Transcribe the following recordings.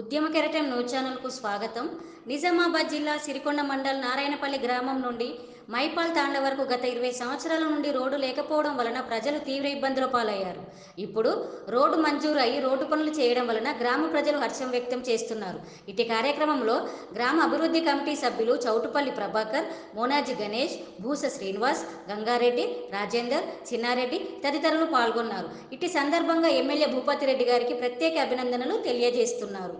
ఉద్యమ కెరటం న్యూస్ ఛానల్కు స్వాగతం. నిజామాబాద్ జిల్లా సిరికొండ మండల్ నారాయణపల్లి గ్రామం నుండి మైపాల్ తాండ వరకు గత ఇరవై సంవత్సరాల నుండి రోడ్డు లేకపోవడం వలన ప్రజలు తీవ్ర ఇబ్బందుల పాలయ్యారు. ఇప్పుడు రోడ్డు మంజూరు అయి రోడ్డు పనులు చేయడం వలన గ్రామ ప్రజలు హర్షం వ్యక్తం చేస్తున్నారు. ఇటు కార్యక్రమంలో గ్రామ అభివృద్ధి కమిటీ సభ్యులు చౌటుపల్లి ప్రభాకర్ మోనాజీ గణేష్ భూస శ్రీనివాస్ గంగారెడ్డి రాజేందర్ చిన్నారెడ్డి తదితరులు పాల్గొన్నారు. ఇటు సందర్భంగా ఎమ్మెల్యే భూపతి రెడ్డి గారికి ప్రత్యేక అభినందనలు తెలియజేస్తున్నారు.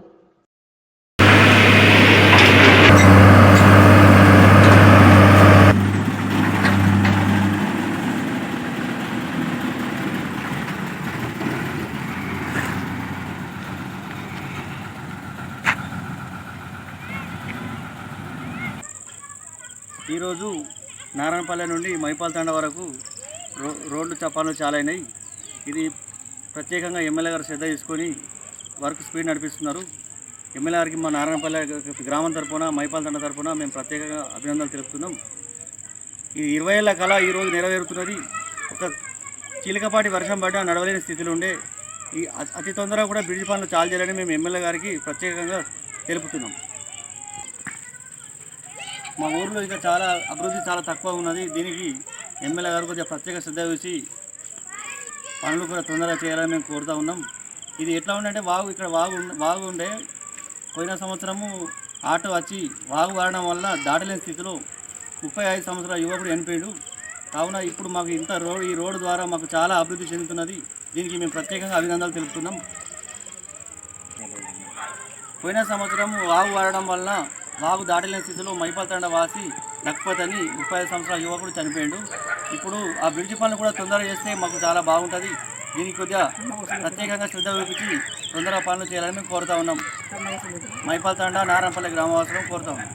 ఈరోజు నారాయణపల్లె నుండి మైపాల్ తండ వరకు రో రోడ్లు చప్పాలు చాలా అయినాయి ఇది ప్రత్యేకంగా ఎమ్మెల్యే గారు శ్రద్ధ తీసుకొని వర్క్ స్పీడ్ నడిపిస్తున్నారు. ఎమ్మెల్యే గారికి మా నారాయణపల్లె గ్రామం తరఫున మైపాల్ తండ తరఫున మేము ప్రత్యేకంగా అభినందనలు తెలుపుతున్నాం. ఇది ఇరవై ఏళ్ళ కళ ఈరోజు నెరవేరుతున్నది. ఒక చీలికపాటి వర్షం పడ్డ నడవలేని స్థితిలో ఉండే ఈ అతి తొందరగా కూడా బ్రిడ్జ్ పనులు చాలు చేయాలని మేము ఎమ్మెల్యే గారికి ప్రత్యేకంగా తెలుపుతున్నాం. మా ఊర్లో ఇంకా చాలా అభివృద్ధి చాలా తక్కువ ఉన్నది. దీనికి ఎమ్మెల్యే గారు కొద్దిగా ప్రత్యేక శ్రద్ధ వేసి పనులు కూడా తొందరగా చేయాలని మేము కోరుతా ఉన్నాం. ఇది ఎట్లా ఉందంటే వాగు ఇక్కడ వాగు వాగు ఉండే. పోయిన సంవత్సరము ఆటో వచ్చి వాగు వాడడం వల్ల దాటలేని స్థితిలో ముప్పై ఐదు సంవత్సరాల యువకుడు చనిపోయాడు. కావున ఇప్పుడు మాకు ఇంత రోడ్ ఈ రోడ్డు ద్వారా మాకు చాలా అభివృద్ధి చెందుతున్నది. దీనికి మేము ప్రత్యేకంగా అభినందనలు తెలుపుతున్నాం. పోయిన సంవత్సరం వాగు వాడడం వలన వాగు దాటలేని స్థితిలో మైపాతండ వాసి లక్పత్ అని ముప్పై ఐదు సంవత్సరాల యువకుడు చనిపోయాడు. ఇప్పుడు ఆ బ్రిడ్జ్ పనులు కూడా తొందరగా చేస్తే మాకు చాలా బాగుంటుంది. దీనికి కొద్దిగా ప్రత్యేకంగా శ్రద్ధ చూపించి తొందరగా పనులు చేయాలని మేము కోరుతా ఉన్నాం. మైపాల్ తండ నారాయణపల్లి గ్రామవాసులను కోరుతా ఉన్నాం.